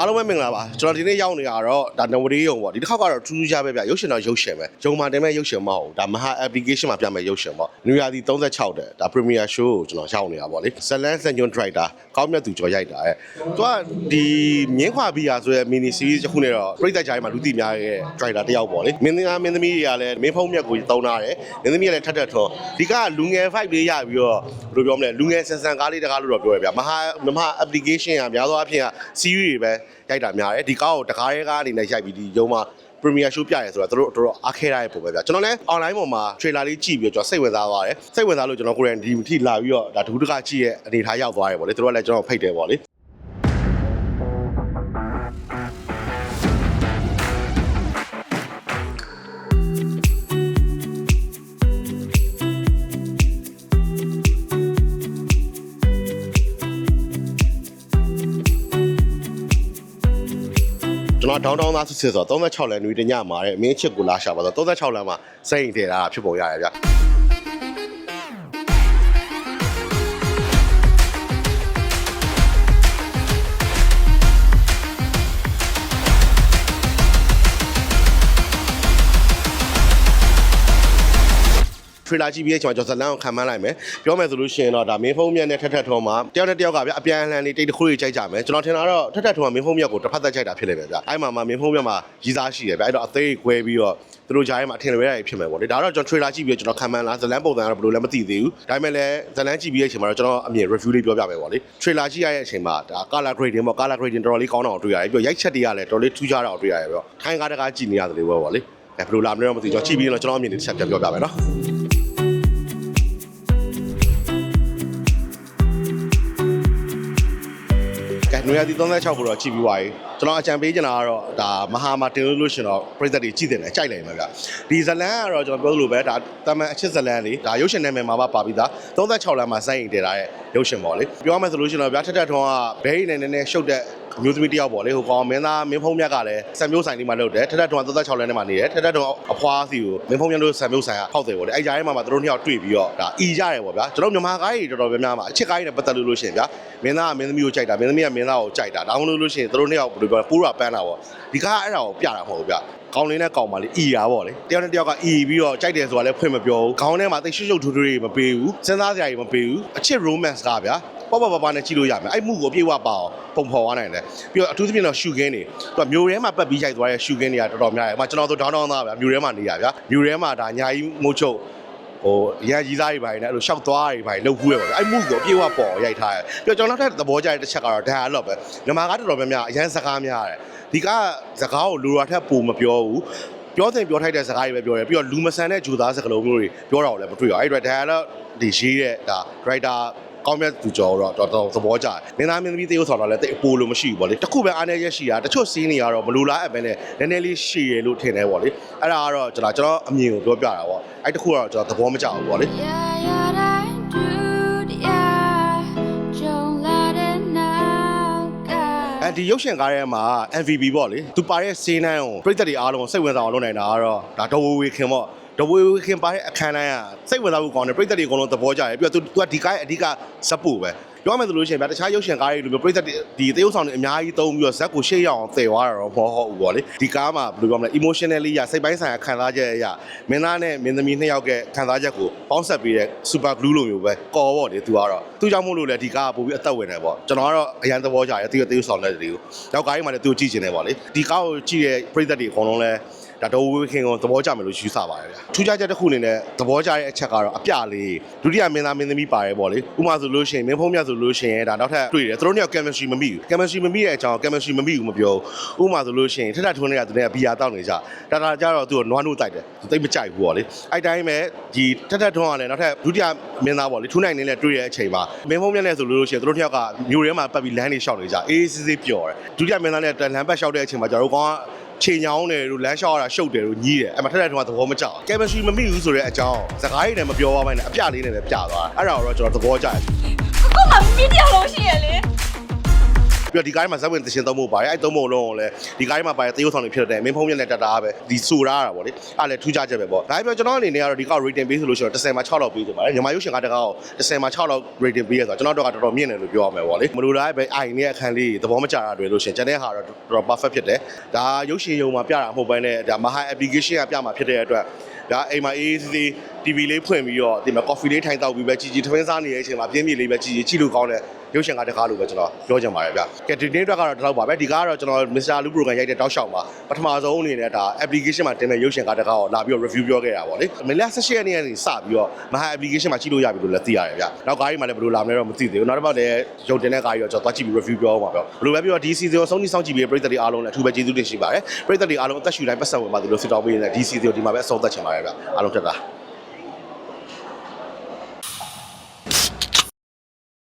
အားလုံးပဲမင်္ဂလာပါကျွန်တော်ဒီနေ့ရောက်နေရတော့ဒါနဝရီယုံပေါ့ဒီတစ်ခါကတော့ထူးထူးခြားပဲဗျရုပ်ရှင်တော့ရုပ်ရှင်ပဲရုံမှာတင်မဲ့ရုပ်ရှင်မဟုတ်ဘူးဒါမဟာ application မှာပြမဲ့ရုပ်ရှင်ပေါ့နူရာဒီ36တဲ့ဒါ premier show ကိုကျွန်တော်ရောက်နေတာပေါ့လေဇလန်စန်ဂျွန်ဒရိုက်တာကောင်းမြတ်သူကျော်ရိုက်တာရဲ့သူကဒီမြင်းခွာဘီယာဆိုတဲ့ mini series တစ်ခုနဲ့တော့ပြည်သက်ကြိုင်းမှာလူသိများရဲ့ driver တစ်ယောက်ပေါ့လေမင်းသားမင်းသမီးတွေကလည်းမင်းဖုံးမြတ်ကိုတုံးထားတယ်မင်းသမီးကလည်းထက်ထက်ထွန်းဒီကလူငယ် fight လေးရပြီးတော့ဘယ်လိုပြောမလဲလူငယ်ဆန်ဆန်ကားလေးတကားလို့တော့ပြောရဗျမဟာမဟာ application ကများသောအားဖြင့်က series တွေပဲရိုက်တာများတယ်ဒီကားကိုတကားရဲကားအနေနဲ့ရိုက်ပြီးဒီရုံမှာ premier show ပြရဲဆိုတော့တို့တို့အားခဲရတဲ့ပုံပဲဗျကျွန်တော်လည်း online ပေါ်မှာ trailer လေးကြည့်ပြီးတော့ကျွန်တော်စိတ်ဝင်စားသွားတယ်စိတ်ဝင်စားလို့ကျွန်တော်ကိုယ်တိုင်ဒီထိလာပြီးတော့ဒါတခုတကကြည့်ရဲ့အနေထားရောက်သွားတယ်ပေါ့လေတို့ကလည်းကျွန်တော်ဖိတ်တယ်ပေါ့လေ ကျွန်တော်ဒေါင်းတောင်းသားစစ်စစ်ဆိုတော့36လမ်းနွေတညမှာတဲ့မင်းချစ်ကိုလာရှာပါတော့36လမ်းမှာစိတ်ရင်ထဲတာဖြစ်ပေါ်ရတယ်ဗျ ထရီလာကြည့်ပြီးတဲ့ချိန်မှာကျွန်တော်ဇလန်ကိုခံမှန်းလိုက်မယ်ပြောမယ်ဆိုလို့ရှိရင်တော့ဒါမင်းဖုံးမြတ်နဲ့ထက်ထက်ထုံးမှာတယောက်နဲ့တယောက်ကဗျအပြန်အလှန်လေးတိတ်တစ်ခုတွေကြိုက်ကြမယ်ကျွန်တော်ထင်တာတော့ထက်ထက်ထုံးကမင်းဖုံးမြတ်ကိုတစ်ဖက်သက်ကြိုက်တာဖြစ်နေပဲဗျအဲ့မှာမှမင်းဖုံးမြတ်မှာရီးစားရှိတယ်ဗျအဲ့တော့အသေးခွဲပြီးတော့သူတို့ဂျားထဲမှာအထင်လွဲရဖြစ်မယ်ပေါ့လေဒါတော့ကျွန်တော်ထရီလာကြည့်ပြီးတော့ကျွန်တော်ခံမှန်းလားဇလန်ပုံစံကတော့ဘယ်လိုလဲမသိသေးဘူးဒါပေမဲ့လည်းဇလန်ကြည့်ပြီးတဲ့အချိန်မှာတော့ကျွန်တော်အမြင် review လေးပြောပြမယ်ပေါ့လေထရီလာကြည့်ရတဲ့အချိန်မှာဒါ color grading ပေါ့ color grading တော်တော်လေးကောင်းတာကိုတွေ့ရတယ်ပြီးတော့ရိုက်ချက်တွေကလည်းတော်တော်လေးထူးခြားတာကိုတွေ့ရတယ်ပြီးတော့ထိုင်းကားတကားကြည့်နေရတယ်လို့ပဲပေါ့လေအဲဘယ်လိုလာမလဲတော့မသိဘူးကျွန်တော်ကြည့်ပြီးတော့ကျွန်တော်အမြင်လေးတစ်ချက်ပြန်ပြောပြမယ်နော် နွေရာသီ36ကိုတော့ကြည့်ပြီးသွားပြီကျွန်တော်အကြံပေးချင်တာကတော့ဒါမဟာမာတင်လို့လို့ရှင်တော့ပြည်သက်တွေကြည့်တယ်လေကြိုက်လိုက်မှာဗျဒီဇလန်ကတော့ကျွန်တော်ပြောလို့ပဲဒါတာမန်အချစ်ဇလန်လေးဒါရုပ်ရှင်နာမည်မှာပါပါပြီးသား36လမ်းမှာစိုင်းရင်တည်ထားတဲ့ရုပ်ရှင်ပေါ့လေပြောရမယ်ဆိုလို့ရှင်တော့ဗျာထက်ထက်ထွန်းကဘဲရီနဲ့နည်းနည်းရှုပ်တဲ့ အမျိုးသမီးတစ်ယောက်ပေါ့လေဟိုကောင်မင်းသားမင်းဖုံးမြတ်ကလည်းဆံမျိုးဆိုင်လေးမှာလုပ်တယ်ထက်ထက်ထွန်းက36လမ်းထဲမှာနေတယ်ထက်ထက်ထွန်းအဖွားစီကိုမင်းဖုံးမြတ်တို့ဆံမျိုးဆိုင်ကဖောက်တယ်ပေါ့လေအဲ့ကြားထဲမှာမှသူတို့နှစ်ယောက်တွေ့ပြီးတော့ဒါအီကြတယ်ပေါ့ဗျာကျွန်တော်မြန်မာကားကြီးတော်တော်များများမှာအချစ်ကားကြီးနဲ့ပတ်သက်လို့လို့ရှင်ဗျာမင်းသားကမင်းသမီးကိုကြိုက်တာမင်းသမီးကမင်းသားကိုကြိုက်တာဒါမှမဟုတ်လို့ရှင်သူတို့နှစ်ယောက်ဘယ်လိုပြောပူးရပန်းတာပေါ့ဒီကားအဲ့ဒါကိုပြတာမဟုတ်ဘူးဗျကောင်းလေးနဲ့ကောင်းပါလေအီရာပေါ့လေတယောက်နဲ့တယောက်ကအီပြီးတော့ကြိုက်တယ်ဆိုတာလည်းဖွင့်မပြောဘူးခေါင်းထဲမှာတိတ်ရှုပ်ရှုပ်ထူးထူးတွေမပေးဘူးစဉ်းစားစရာတွေမပေးဘူးအချစ် romance ကဗျာ ပေါ့ပေါ့ပါပါနဲ့ကြည့်လို့ရမယ်အဲ့မှုကိုပြေဝပါအောင်ပုံဖော်သွားနိုင်တယ်ပြီးတော့အထူးသဖြင့်တော့ရှူခင်းနေသူကမျိုးထဲမှာပတ်ပြီးရိုက်သွားတဲ့ရှူခင်းတွေကတော်တော်များတယ်။ဥပမာကျွန်တော်တို့ဒေါင်းဒေါင်းသားဗျာမျိုးထဲမှာနေရဗျာမျိုးထဲမှာဒါညာကြီးမိုးချုပ်ဟိုရန်ကြီးစားတွေပိုင်းနဲ့အဲ့လိုရှောက်သွားတွေပိုင်းလှုပ်ဖူးရပါဗျာအဲ့မှုကိုပြေဝပေါ်ရိုက်ထားတယ်ပြီးတော့ကျွန်တော်နောက်ထပ်သဘောကျတဲ့တစ်ချက်ကတော့ဒါအလော့ပဲမြန်မာကားတော်တော်များများအရန်စကားများတယ်ဒီကစကားကိုလူရထက်ပုံမပြောဘူးပြောတဲ့ပြောထိုက်တဲ့စကားတွေပဲပြောတယ်ပြီးတော့လူမဆန်တဲ့ဂျူသားစကားလုံးမျိုးတွေပြောတာကိုလည်းမတွေ့ရအဲ့ဒီအတွက် dialogue ဒီရေးတဲ့ဒါ writer ကောင်းမြတ်သူကျော်တော့တော်တော်သဘောကျတယ်။မင်းသားမင်းသမီးတရုပ်ဆောင်တော့လည်းတိတ်အပိုလို့မရှိဘူးပေါ့လေ။တခုပဲအားနည်းချက်ရှိတာတချို့စီးနေရတော့မလူလားအပ်ပဲနဲ့နည်းနည်းလေးရှည်ရလို့ထင်တယ်ပေါ့လေ။အဲ့ဒါကတော့ကျွန်တော်ကျွန်တော်အမြင်ကိုပြောပြတာပေါ့။အဲ့တခုကတော့ကျွန်တော်သဘောမကျဘူးပေါ့လေ။ Yeah, yeah, I do, yeah. Don't let it know, အဲဒီရုပ်ရှင်ကားထဲမှာ MVP ပေါ့လေသူပါတဲ့စေးနှန်းကိုပြည်သက်တွေအားလုံးစိတ်ဝင်စားအောင်လုပ်နိုင်တာကတော့ဒါဒဝဝေခင်ပေါ့ ဒဝဝေခင်ပါတဲ့အခန်းတိုင်းကစိတ်ဝင်စားဖို့ကောင်းတယ်ပြည်သက်တွေအကုန်လုံးသဘောကျတယ်ပြီးတော့သူကဒီကားရဲ့အဓိကဇက်ပူပဲပြောမယ်ဆိုလို့ရှိရင်ဗျာတခြားရုပ်ရှင်ကားတွေလိုမျိုးပြည်သက်တွေဒီသရုပ်ဆောင်တွေအများကြီးသုံးပြီးတော့ဇက်ကိုရှေ့ရအောင်သယ်သွားတာတော့မဟုတ်ဘူးပေါ့လေဒီကားမှာဘယ်လိုပြောမလဲ emotionally ရစိတ်ပိုင်းဆိုင်ရာခံစားချက်အရမင်းသားနဲ့မင်းသမီးနှစ်ယောက်ကခံစားချက်ကိုပေါင်းဆက်ပေးတဲ့ super glue လိုမျိုးပဲကော်ပေါ့လေသူကတော့သူကြောင့်မို့လို့လေဒီကားကပို့ပြီးအသက်ဝင်တယ်ပေါ့ကျွန်တော်ကတော့အရန်သဘောကျတယ်သူကသရုပ်ဆောင်တဲ့တွေကိုနောက်ကားကြီးမှာလည်းသူကိုကြည့်ကျင်တယ်ပေါ့လေဒီကားကိုကြည့်တဲ့ပြည်သက်တွေအကုန်လုံးလဲ ဒါတော့ဝေခင်ကိုသဘောကျမယ်လို့ယူဆပါတယ်ဗျာထူးခြားချက်တစ်ခုအနေနဲ့သဘောကျတဲ့အချက်ကတော့အပြလေးဒုတိယမင်းသားမင်းသမီးပါတယ်ပေါ့လေဥပမာဆိုလို့ရှိရင်မင်းဖုံးမြတ်ဆိုလို့ရှိရင်ဒါနောက်ထပ်တွေ့တယ်သူတို့နှစ်ယောက် chemistry မမိဘူး chemistry မမိတဲ့အကြောင်း chemistry မမိဘူးမပြောဘူးဥပမာဆိုလို့ရှိရင်ထက်ထက်ထွန်းနေတာသူတွေကဘီယာတောက်နေကြတာတာကြတော့သူကနွားနို့တိုက်တယ်သူသိပ်မကြိုက်ဘူးပေါ့လေအဲ့တိုင်းပဲဒီထက်ထက်ထွန်းကလည်းနောက်ထပ်ဒုတိယမင်းသားပေါ့လေထူးနိုင်နေနဲ့တွေ့တဲ့အချိန်မှာမင်းဖုံးမြတ်နဲ့ဆိုလို့ရှိရင်သူတို့နှစ်ယောက်ကမြို့ထဲမှာပတ်ပြီးလမ်းတွေရှောက်နေကြအေးစစ်စစ်ပျော်တယ်ဒုတိယမင်းသားနဲ့လမ်းပတ်ရှောက်တဲ့အချိန်မှာကျွန်တော်တို့ကောင်က ခြေညောင်းတယ်လို့လမ်းလျှောက်ရတာရှုပ်တယ်လို့ညီးတယ်အဲ့မှာထက်တဲ့ထုံးကသဘောမကျဘူးကယ်မစထရီမမိဘူးဆိုတဲ့အကြောင်းစကားရည်နဲ့မပြောပါဘူးနဲ့အပြလေးနဲ့ပဲပြသွားတာအဲ့ဒါတော့ကျွန်တော်သဘောကျတယ်ကိုကမီဒီယာလုံးရှိရလေ ပြီးတော့ဒီကားထဲမှာဇက်ဝင်သရှင်သုံးဖို့ပါတယ်အဲ့သုံးဖို့လုံးကိုလည်းဒီကားထဲမှာပါတဲ့တရုတ်ဆောင်တွေဖြစ်တဲ့မင်းဖုံးမြက်နဲ့တတားပဲဒီစူရတာပေါ့လေအဲ့လည်းထူးခြားချက်ပဲပေါ့ဒါပြောကျွန်တော်အနေနဲ့ကတော့ဒီကား rating ပေးဆိုလို့ရှိရင်10မှာ6လောက်ပေးချင်ပါတယ်ညီမရုပ်ရှင်ကားတကားကို10မှာ6လောက် rating ပေးရဆိုတော့ကျွန်တော်တို့ကတော်တော်မြင့်တယ်လို့ပြောရမယ်ပေါ့လေမလိုလားပဲအိုင်နဲ့အခန်းလေးသဘောမကျတာတွေလို့ရှိရင်ကျန်တဲ့ဟာတော့တော်တော် perfect ဖြစ်တယ်ဒါရုပ်ရှင်ရုံမှာပြတာမဟုတ်ဘဲနဲ့ဒါ Maha application ကပြမှာဖြစ်တဲ့အတွက်ဒါအိမ်မှာအေးအေးဆေးဆေး TV လေးဖွင့်ပြီးတော့ဒီမှာ coffee လေးထိုင်တောက်ပြီးပဲကြည်ကြည်ထမင်းစားနေတဲ့အချိန်မှာပြင်းပြလေးပဲကြည်ကြည်ကြည့်လို့ကောင်းတဲ့ ရုပ်ရှင်ကားတကားလို့ပဲကျွန်တော်ပြောချင်ပါတယ်ဗျ။ကဲဒီနေ့အတွက်ကတော့ဒီလောက်ပါပဲဒီကားကတော့ကျွန်တော် Mr. Lu Program ရိုက်တဲ့တောက်လျှောက်မှာပထမဆုံးအနေနဲ့ဒါ application မှာတင်တဲ့ရုပ်ရှင်ကားတကားကိုလာပြီးတော့ review ပြောခဲ့တာပေါ့လေ။မလ18ရက်နေ့ကနေစပြီးတော့ Maha application မှာကြည့်လို့ရပြီလို့လည်းသိရတယ်ဗျ။နောက်ကားကြီးမှလည်းဘယ်လိုလာမလဲတော့မသိသေးဘူး။နောက်တစ်ပတ်လည်းရုပ်တင်တဲ့ကားကြီးတော့ကျွန်တော်သွားကြည့်ပြီး review ပြောအောင်ပါဗျ။ဘယ်လိုပဲပြောဒီ season ကိုဆုံးဖြတ်ဆောင်ကြည့်ပြီးပရိသတ်တွေအားလုံးလည်းအထူးပဲကျေးဇူးတင်ရှိပါတယ်။ပရိသတ်တွေအားလုံးအသက်ရှူတိုင်းပတ်သက်ဝင်ပါသလိုစစ်တော်ပေးနေတဲ့ဒီ season ကိုဒီမှာပဲအဆုံးသတ်ချင်ပါတယ်ဗျ။အားလုံးတက်တာ။